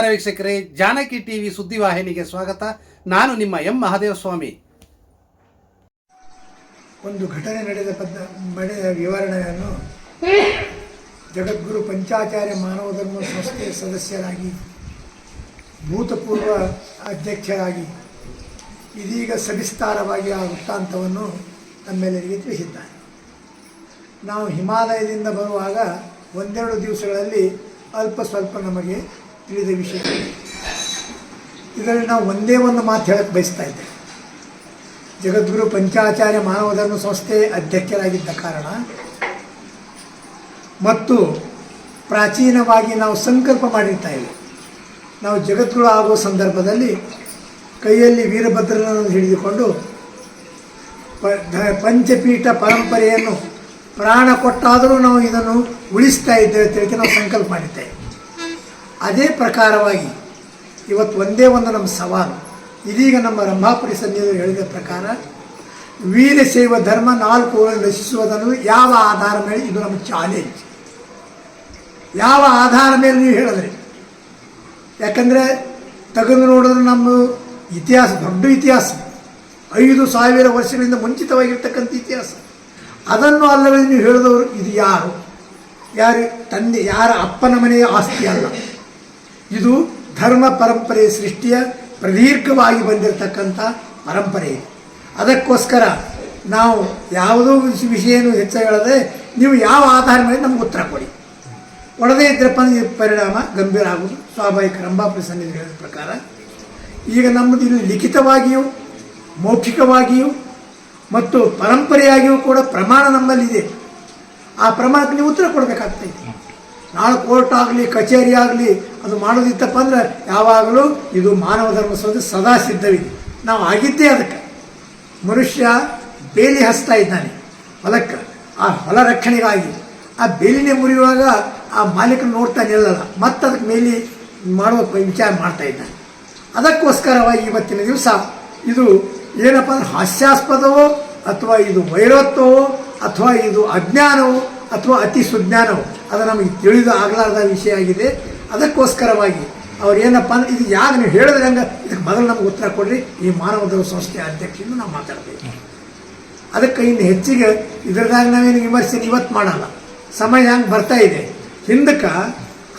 ನಮಸ್ಕಾರ ವೀಕ್ಷಕರೇ, ಜಾನಕಿ ಟಿವಿ ಸುದ್ದಿವಾಹಿನಿಗೆ ಸ್ವಾಗತ. ನಾನು ನಿಮ್ಮ ಎಂ ಮಹಾದೇವ ಸ್ವಾಮಿ ಒಂದು ಘಟನೆ ನಡೆದ ಪದ್ಧ ನಡೆದ ವಿವರಣೆಯನ್ನು ಜಗದ್ಗುರು ಪಂಚಾಚಾರ್ಯ ಮಾನವ ಧರ್ಮ ಸಂಸ್ಥೆಯ ಸದಸ್ಯರಾಗಿ, ಭೂತಪೂರ್ವ ಅಧ್ಯಕ್ಷರಾಗಿ, ಇದೀಗ ಸವಿಸ್ತಾರವಾಗಿ ಆ ವೃತ್ತಾಂತವನ್ನು ತಮ್ಮೆಲ್ಲರಿಗೆ ತಿಳಿಸಿದ್ದಾರೆ. ನಾವು ಹಿಮಾಲಯದಿಂದ ಬರುವಾಗ ಒಂದೆರಡು ದಿವಸಗಳಲ್ಲಿ ಅಲ್ಪ ಸ್ವಲ್ಪ ನಮಗೆ ತಿಳಿದ ವಿಷಯ. ಇದರಲ್ಲಿ ನಾವು ಒಂದೇ ಒಂದು ಮಾತು ಹೇಳಕ್ಕೆ ಬಯಸ್ತಾ ಇದ್ದೇವೆ. ಜಗದ್ಗುರು ಪಂಚಾಚಾರ್ಯ ಮಾನವ ಧರ್ಮ ಸಂಸ್ಥೆ ಅಧ್ಯಕ್ಷರಾಗಿದ್ದ ಕಾರಣ ಮತ್ತು ಪ್ರಾಚೀನವಾಗಿ ನಾವು ಸಂಕಲ್ಪ ಮಾಡಿರ್ತಾ ಇದ್ದೇವೆ. ನಾವು ಜಗದ್ಗುರು ಆಗುವ ಸಂದರ್ಭದಲ್ಲಿ ಕೈಯಲ್ಲಿ ವೀರಭದ್ರನನ್ನು ಹಿಡಿದುಕೊಂಡು ಪಂಚಪೀಠ ಪರಂಪರೆಯನ್ನು ಪ್ರಾಣ ಕೊಟ್ಟಾದರೂ ನಾವು ಇದನ್ನು ಉಳಿಸ್ತಾ ಇದ್ದೇವೆ ಅಂತ ಹೇಳಿ ನಾವು ಸಂಕಲ್ಪ ಮಾಡಿದ್ದೇವೆ. ಅದೇ ಪ್ರಕಾರವಾಗಿ ಇವತ್ತು ಒಂದೇ ಒಂದು ನಮ್ಮ ಸವಾಲು. ಇದೀಗ ನಮ್ಮ ರಂಭಾಪುರಿ ಸನ್ನಿಧಿಗಳು ಹೇಳಿದ ಪ್ರಕಾರ ವೀರಶೈವ ಧರ್ಮ ನಾಲ್ಕು ರಚಿಸುವುದನ್ನು ಯಾವ ಆಧಾರ ಮೇಲೆ ಇದು ನಮ್ಮ ಚಾಲೆಂಜ್ ಯಾವ ಆಧಾರ ಮೇಲೆ ನೀವು ಹೇಳಿದ್ರಿ? ಯಾಕಂದರೆ ತೆಗೆದು ನೋಡಿದ್ರೆ ನಮ್ಮ ಇತಿಹಾಸ, ದೊಡ್ಡ ಇತಿಹಾಸ, ಐದು ಸಾವಿರ ವರ್ಷಗಳಿಂದ ಮುಂಚಿತವಾಗಿರ್ತಕ್ಕಂಥ ಇತಿಹಾಸ. ಅದನ್ನು ಅಲ್ಲವೇ ನೀವು ಹೇಳಿದವರು ಇದು ಯಾರು? ಯಾರು ತಂದೆ, ಯಾರ ಅಪ್ಪನ ಮನೆಯ ಆಸ್ತಿ ಅಲ್ಲ. ಇದು ಧರ್ಮ ಪರಂಪರೆಯ ಸೃಷ್ಟಿಯ ಪ್ರದೀರ್ಘವಾಗಿ ಬಂದಿರತಕ್ಕಂಥ ಪರಂಪರೆ. ಅದಕ್ಕೋಸ್ಕರ ನಾವು ಯಾವುದೋ ವಿಷ- ವಿಷಯನೂ ಹೆಚ್ಚು ಹೇಳದೆ ನೀವು ಯಾವ ಆಧಾರ ಮೇಲೆ ನಮ್ಗೆ ಉತ್ತರ ಕೊಡಿ. ಒಡದೇ ಇದ್ರಪ್ಪ ಪರಿಣಾಮ ಗಂಭೀರ ಆಗುವುದು. ಸ್ವಾಭಾವಿಕ ರಂಭಾಪುರಿ ಸನ್ನಿಧಿ ಹೇಳಿದ ಪ್ರಕಾರ. ಈಗ ನಮ್ಮದು ಇಲ್ಲಿ ಲಿಖಿತವಾಗಿಯೂ, ಮೌಖಿಕವಾಗಿಯೂ ಮತ್ತು ಪರಂಪರೆಯಾಗಿಯೂ ಕೂಡ ಪ್ರಮಾಣ ನಮ್ಮಲ್ಲಿದೆ. ಆ ಪ್ರಮಾಣಕ್ಕೆ ನೀವು ಉತ್ತರ ಕೊಡಬೇಕಾಗ್ತೈತೆ ನಾಳೆ ಕೋರ್ಟ್ ಆಗಲಿ, ಕಚೇರಿ ಆಗಲಿ ಅದು ಮಾಡೋದಿತ್ತಪ್ಪ ಅಂದ್ರೆ ಯಾವಾಗಲೂ ಇದು ಮಾನವ ಧರ್ಮ ಸಂಸ್ಥೆ ಸದಾ ಸಿದ್ಧವಿದೆ. ನಾವು ಆಗಿದ್ದೇ ಅದಕ್ಕೆ. ಮನುಷ್ಯ ಬೇಲಿ ಹಸ್ತಾ ಇದ್ದಾನೆ, ಹೊಲಕ್ಕೆ. ಆ ಹೊಲ ರಕ್ಷಣೆಗಾಗಿ. ಆ ಬೇಲಿನೇ ಮುರಿಯುವಾಗ ಆ ಮಾಲೀಕರು ನೋಡ್ತಾ ನಿಲ್ಲಲ್ಲ. ಮತ್ತೆ ಅದಕ್ಕೆ ಮೇಲಿ ಮಾಡುವ ವಿಚಾರ ಮಾಡ್ತಾ ಇದ್ದಾನೆ. ಅದಕ್ಕೋಸ್ಕರವಾಗಿ ಇವತ್ತಿನ ದಿವಸ ಇದು ಏನಪ್ಪ ಅಂದ್ರೆ ಹಾಸ್ಯಾಸ್ಪದವೋ ಅಥವಾ ಇದು ವೈರತ್ವವೋ ಅಥವಾ ಇದು ಅಜ್ಞಾನವೋ ಅಥವಾ ಅತಿ ಸುಜ್ಞಾನವು. ಅದು ನಮಗೆ ತಿಳಿದು ಆಗಲಾರದ ವಿಷಯ ಆಗಿದೆ. ಅದಕ್ಕೋಸ್ಕರವಾಗಿ ಅವ್ರು ಏನಪ್ಪ ಅಂದ್ರೆ, ಇದು ಯಾರು ನೀವು ಹೇಳಿದ್ರೆ ಹಂಗೆ? ಇದಕ್ಕೆ ಮೊದಲು ನಮ್ಗೆ ಉತ್ತರ ಕೊಡ್ರಿ. ಈ ಮಾನವ ಸಂಸ್ಥೆಯ ಅಧ್ಯಕ್ಷರಿಂದ ನಾವು ಮಾತಾಡ್ತೀವಿ. ಅದಕ್ಕೆ ಇನ್ನು ಹೆಚ್ಚಿಗೆ ಇದ್ರದಾಗ ನಾವೇನು ವಿಮರ್ಶೆ ಇವತ್ತು ಮಾಡಲ್ಲ. ಸಮಯ ಹಂಗೆ ಬರ್ತಾ ಇದೆ. ಹಿಂದಕ್ಕೆ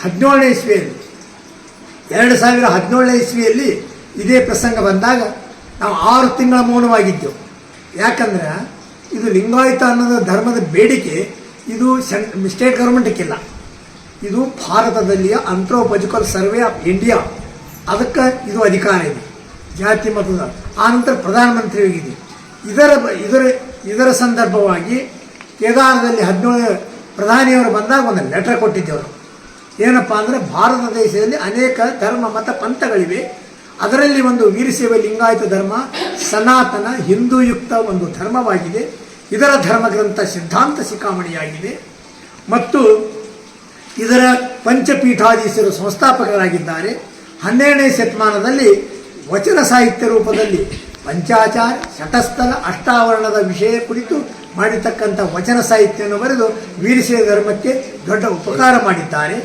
ಹದಿನೇಳನೇ ಇಸ್ವಿಯಲ್ಲಿ, ಎರಡು ಸಾವಿರ ಹದಿನೇಳನೇ ಇಸ್ವಿಯಲ್ಲಿ ಇದೇ ಪ್ರಸಂಗ ಬಂದಾಗ ನಾವು ಆರು ತಿಂಗಳ ಮೌನವಾಗಿದ್ದೆವು. ಯಾಕಂದ್ರೆ ಇದು ಲಿಂಗಾಯತ ಅನ್ನೋದು ಧರ್ಮದ ಬೇಡಿಕೆ ಇದು ಸೆನ್ ಸ್ಟೇಟ್ ಗೌರ್ಮೆಂಟಕ್ಕಿಲ್ಲ ಇದು ಭಾರತದಲ್ಲಿಯ ಅಂಥ್ರೋಪಜಿಕಲ್ ಸರ್ವೆ ಆಫ್ ಇಂಡಿಯಾ ಅದಕ್ಕೆ ಇದು ಅಧಿಕಾರ ಇದೆ. ಜಾತಿ ಮತದ ಆನಂತರ ಪ್ರಧಾನಮಂತ್ರಿಯಾಗಿದೆ ಇದರ ಇದರ ಇದರ ಸಂದರ್ಭವಾಗಿ ಕೇದಾರದಲ್ಲಿ ಹದಿನೇಳು ಪ್ರಧಾನಿಯವರು ಬಂದಾಗ ಒಂದು ಲೆಟರ್ ಕೊಟ್ಟಿದ್ದೆವರು. ಏನಪ್ಪ ಅಂದರೆ ಭಾರತ ದೇಶದಲ್ಲಿ ಅನೇಕ ಧರ್ಮ, ಮತ ಪಂಥಗಳಿವೆ. ಅದರಲ್ಲಿ ಒಂದು ವೀರಶೈವ ಲಿಂಗಾಯತ ಧರ್ಮ, ಸನಾತನ, ಹಿಂದೂಯುಕ್ತ ಒಂದು ಧರ್ಮವಾಗಿದೆ. ಇದರ ಧರ್ಮಗ್ರಂಥ ಸಿದ್ಧಾಂತ ಶಿಖಾಮಣಿಯಾಗಿದೆ ಮತ್ತು ಇದರ ಪಂಚಪೀಠಾಧೀಶರು ಸಂಸ್ಥಾಪಕರಾಗಿದ್ದಾರೆ. ಹನ್ನೆರಡನೇ ಶತಮಾನದಲ್ಲಿ ವಚನ ಸಾಹಿತ್ಯ ರೂಪದಲ್ಲಿ ಪಂಚಾಚಾರ ಶತಸ್ಥಲ ಅಷ್ಟಾವರಣದ ವಿಷಯ ಕುರಿತು ಮಾಡಿರ್ತಕ್ಕಂಥ ವಚನ ಸಾಹಿತ್ಯವನ್ನು ಬರೆದು ವೀರಶೈವ ಧರ್ಮಕ್ಕೆ ದೊಡ್ಡ ಉಪಕಾರ ಮಾಡಿದ್ದಾರೆ.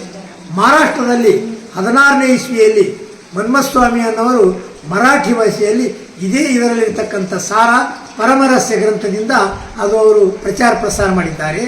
ಮಹಾರಾಷ್ಟ್ರದಲ್ಲಿ ಹದಿನಾರನೇ ಇಸ್ವಿಯಲ್ಲಿ ಮನ್ಮಸ್ವಾಮಿ ಅನ್ನೋರು ಮರಾಠಿ ಭಾಷೆಯಲ್ಲಿ ಇದೇ ಇದರಲ್ಲಿರ್ತಕ್ಕಂಥ ಸಾರ ಪರಮರಸ್ಯ ಗ್ರಂಥದಿಂದ ಅದು ಅವರು ಪ್ರಚಾರ ಪ್ರಸಾರ ಮಾಡಿದ್ದಾರೆ.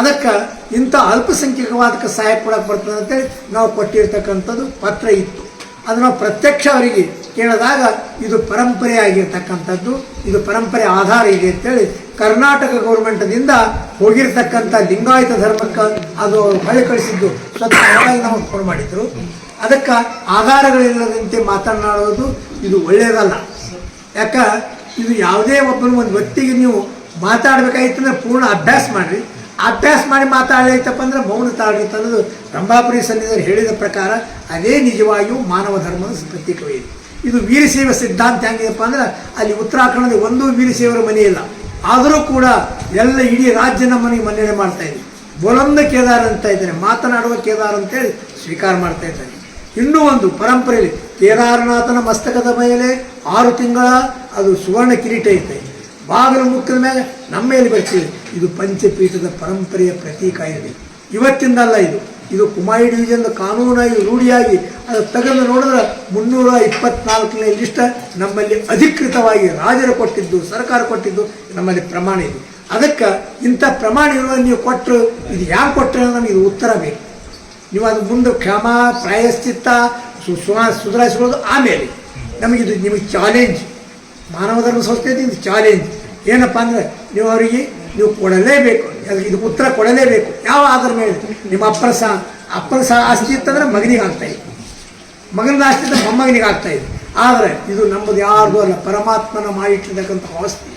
ಅದಕ್ಕೆ ಇಂಥ ಅಲ್ಪಸಂಖ್ಯಾಕವಾದಕ್ಕೆ ಸಹಾಯ ಕೊಡಕ್ಕೆ ಬರ್ತದೆ ಅಂತೇಳಿ ನಾವು ಕೊಟ್ಟಿರ್ತಕ್ಕಂಥದ್ದು ಪತ್ರ ಇತ್ತು. ಅದು ನಾವು ಪ್ರತ್ಯಕ್ಷ ಅವರಿಗೆ ಕೇಳಿದಾಗ ಇದು ಪರಂಪರೆಯಾಗಿರ್ತಕ್ಕಂಥದ್ದು ಇದು ಪರಂಪರೆ ಆಧಾರ ಇದೆ ಅಂತೇಳಿ ಕರ್ನಾಟಕ ಗೌರ್ಮೆಂಟದಿಂದ ಹೋಗಿರ್ತಕ್ಕಂಥ ಲಿಂಗಾಯತ ಧರ್ಮಕ್ಕೆ ಅದು ಹಳೆ ಕಳಿಸಿದ್ದು ಸ್ವತಃ ನಾವು ಫೋನ್ ಮಾಡಿದ್ರು. ಅದಕ್ಕೆ ಆಧಾರಗಳಿಲ್ಲದಂತೆ ಮಾತನಾಡೋದು ಇದು ಒಳ್ಳೆಯದಲ್ಲ. ಯಾಕ, ಇದು ಯಾವುದೇ ಒಬ್ಬರು ಒಂದು ವ್ಯಕ್ತಿಗೆ ನೀವು ಮಾತಾಡ್ಬೇಕಾಗಿತ್ತು ಅಂದ್ರೆ ಪೂರ್ಣ ಅಭ್ಯಾಸ ಮಾಡಿರಿ. ಅಭ್ಯಾಸ ಮಾಡಿ ಮಾತಾಡಲಿತ್ತಪ್ಪ ಅಂದ್ರೆ ಮೌನ ತಾಳಿತ ಅನ್ನೋದು ರಂಭಾಪುರಿ ಸನ್ನಿಧಾನ ಹೇಳಿದ ಪ್ರಕಾರ ಅದೇ ನಿಜವಾಗಿಯೂ ಮಾನವ ಧರ್ಮದ ಪ್ರತೀಕವೇ ಇದೆ. ವೀರಶೈವ ಸಿದ್ಧಾಂತ ಹೆಂಗಿದೆಪ್ಪ ಅಂದ್ರೆ ಅಲ್ಲಿ ಉತ್ತರಾಖಂಡದಲ್ಲಿ ಒಂದೂ ವೀರಶೈವರ ಮನೆ ಇಲ್ಲ. ಆದರೂ ಕೂಡ ಎಲ್ಲ ಇಡೀ ರಾಜ್ಯ ನಮ್ಮನಿಗೆ ಮನ್ನಣೆ ಮಾಡ್ತಾ ಇದೆ. ಬೊಲಂದ ಕೇದಾರ ಅಂತ ಇದ್ದಾರೆ, ಮಾತನಾಡುವ ಕೇದಾರ ಅಂತೇಳಿ ಸ್ವೀಕಾರ ಮಾಡ್ತಾ ಇದ್ದಾನೆ ಇನ್ನೂ ಒಂದು ಪರಂಪರೆಯಲ್ಲಿ ಕೇದಾರನಾಥನ ಮಸ್ತಕದ ಮೇಲೆ ಆರು ತಿಂಗಳ ಅದು ಸುವರ್ಣ ಕಿರೀಟ ಐತೆ. ಬಾಗಿಲು ಮುಕ್ಕಿದ ಮೇಲೆ ನಮ್ಮ ಮೇಲೆ ಬರ್ತೀವಿ ಇದು ಪಂಚಪೀಠದ ಪರಂಪರೆಯ ಪ್ರತೀಕ ಇರಲಿ ಇವತ್ತಿಂದಲ್ಲ ಇದು. ಇದು ಕುಮಾರಿ ಡಿವಿಜನ್ ಕಾನೂನಾಗಿ, ರೂಢಿಯಾಗಿ, ಅದು ತೆಗೆದು ನೋಡಿದ್ರೆ ಮುನ್ನೂರ ಇಪ್ಪತ್ನಾಲ್ಕನೇ ಲಿಸ್ಟ ನಮ್ಮಲ್ಲಿ ಅಧಿಕೃತವಾಗಿ ರಾಜರು ಕೊಟ್ಟಿದ್ದು, ಸರ್ಕಾರ ಕೊಟ್ಟಿದ್ದು ನಮ್ಮಲ್ಲಿ ಪ್ರಮಾಣ ಇದೆ. ಅದಕ್ಕೆ ಇಂಥ ಪ್ರಮಾಣ ಇರುವ ನೀವು ಕೊಟ್ಟರು ಇದು ಯಾಕೆ ಕೊಟ್ಟರೆ ನಮಗೆ ಇದು ಉತ್ತರ ಬೇಕು. ನೀವು ಅದು ಮುಂದೆ ಕ್ಷಮ, ಪ್ರಾಯಶ್ಚಿತ್ತ ಸುಧಾರಿಸ್ಕೊಳ್ಳೋದು ಆಮೇಲೆ. ನಮಗಿದು ನಿಮಗೆ ಚಾಲೆಂಜ್ ಮಾನವ ಧರ್ಮ ಸಂಸ್ಕೃತಿ ಇದು ಚಾಲೆಂಜ್ ಏನಪ್ಪ ಅಂದರೆ ನೀವು ಅವರಿಗೆ ನೀವು ಕೊಡಲೇಬೇಕು. ಅದಕ್ಕೆ ಇದು ಉತ್ತರ ಕೊಡಲೇಬೇಕು. ಯಾವ ಆಧಾರ ಮೇಲೆ? ನಿಮ್ಮ ಅಪ್ಪನ ಸಹ ಅಪ್ಪನ ಸಹ ಆಸ್ತಿ ಇತ್ತಂದ್ರೆ ಮಗನಿಗೆ ಆಗ್ತಾ ಇದೆ. ಮಗನ ಆಸ್ತಿ ಇದ್ದರೆ ಮೊಮ್ಮಗನಿಗೆ ಇದೆ. ಆದರೆ ಇದು ನಮ್ಮದು ಯಾರ್ದು ಅಲ್ಲ, ಪರಮಾತ್ಮನ ಮಾಡಿಟ್ಟಿರ್ತಕ್ಕಂಥ ಆಸ್ತಿ.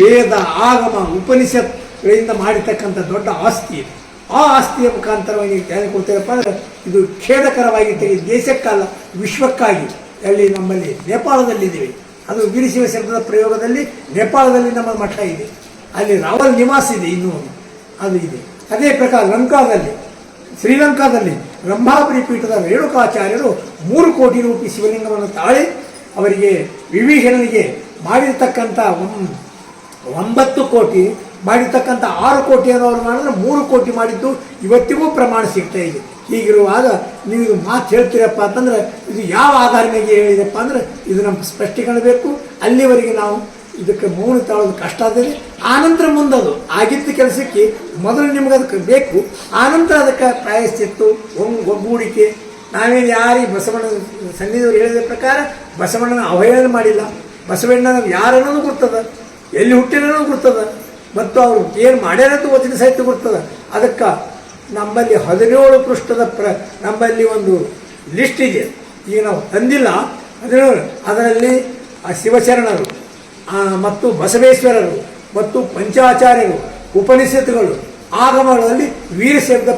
ವೇದ, ಆಗಮ, ಉಪನಿಷತ್ಗಳಿಂದ ಮಾಡಿರ್ತಕ್ಕಂಥ ದೊಡ್ಡ ಆಸ್ತಿ ಇದೆ. ಆ ಆಸ್ತಿಯ ಮುಖಾಂತರವಾಗಿ ಕೊಡ್ತೇವಪ್ಪ ಅಂದರೆ ಇದು ಖೇದಕರವಾಗಿ ತೆಗೆದು ದೇಶಕ್ಕಲ್ಲ, ವಿಶ್ವಕ್ಕಾಗಿ. ಅಲ್ಲಿ ನಮ್ಮಲ್ಲಿ ನೇಪಾಳದಲ್ಲಿದ್ದೀವಿ. ಅದು ವೀರಶಿವ ಶಬ್ದದ ಪ್ರಯೋಗದಲ್ಲಿ ನೇಪಾಳದಲ್ಲಿ ನಮ್ಮ ಮಠ ಇದೆ. ಅಲ್ಲಿ ರಾವಲ್ ನಿವಾಸ ಇದೆ ಇನ್ನೂ ಅದು ಇದೆ. ಅದೇ ಪ್ರಕಾರ ಲಂಕಾದಲ್ಲಿ, ಶ್ರೀಲಂಕಾದಲ್ಲಿ ಬ್ರಹ್ಮಾಪುರಿ ಪೀಠದ ರೇಣುಕಾಚಾರ್ಯರು ಮೂರು ಕೋಟಿ ರೂಪಿ ಶಿವಲಿಂಗವನ್ನು ತಾಳಿ ಅವರಿಗೆ ವಿಭೀಷಣನಿಗೆ ಮಾಡಿರತಕ್ಕಂಥ ಒಂಬತ್ತು ಕೋಟಿ ಮಾಡಿರ್ತಕ್ಕಂಥ ಆರು ಕೋಟಿ ಅನ್ನೋರು ಮಾಡಿದ್ರೆ ಮೂರು ಕೋಟಿ ಮಾಡಿದ್ದು ಇವತ್ತಿಗೂ ಪ್ರಮಾಣ ಸಿಗ್ತಾ ಇದೆ. ಹೀಗಿರುವಾಗ ನೀವು ಇದು ಮಾತು ಹೇಳ್ತೀರಪ್ಪ ಅಂತಂದ್ರೆ ಇದು ಯಾವ ಆಧಾರ ಮೇಲೆ ಹೇಳಿದಪ್ಪ ಅಂದ್ರೆ ಇದು ನಮ್ಮ ಸ್ಪಷ್ಟೀಕರಣ ಬೇಕು. ಅಲ್ಲಿವರೆಗೆ ನಾವು ಇದಕ್ಕೆ ಮೌನ ತಾಳೋದು ಕಷ್ಟ ಆದರೆ ಆನಂತರ ಮುಂದದು. ಆಗಿದ್ದ ಕೆಲಸಕ್ಕೆ ಮೊದಲು ನಿಮ್ಗೆ ಅದಕ್ಕೆ ಬೇಕು. ಆನಂತರ ಅದಕ್ಕೆ ಪ್ರಾಯಶ್ಚಿತ್ತು ಒಗ್ ಒಗ್ಗೂಡಿಕೆ. ನಾವೇನು ಯಾರಿಗೆ ಬಸವಣ್ಣ ಸನ್ನಿಧಿಯವರು ಹೇಳಿದ ಪ್ರಕಾರ ಬಸವಣ್ಣನ ಅವಹೇಳನ ಮಾಡಿಲ್ಲ. ಬಸವಣ್ಣನ ಯಾರನ್ನೂ ಗುರ್ತದ. ಎಲ್ಲಿ ಹುಟ್ಟಿರೋನು ಗೊತ್ತದ ಮತ್ತು ಅವರು ಏನು ಮಾಡ್ಯಾರಂತ ವಚನ ಸಾಹಿತ್ಯ ಗೊತ್ತದ. ಅದಕ್ಕೆ ನಮ್ಮಲ್ಲಿ ಹದಿನೇಳು ಪೃಷ್ಠದ ಪ್ರ, ನಮ್ಮಲ್ಲಿ ಒಂದು ಲಿಸ್ಟ್ ಇದೆ. ಈಗ ನಾವು ತಂದಿಲ್ಲ. ಹದಿನೇಳು. ಅದರಲ್ಲಿ ಆ ಶಿವಶರಣರು ಮತ್ತು ಬಸವೇಶ್ವರರು ಮತ್ತು ಪಂಚಾಚಾರ್ಯರು ಉಪನಿಷತ್ತುಗಳು ಆಗಮಗಳಲ್ಲಿ ವೀರಶಬ್ದ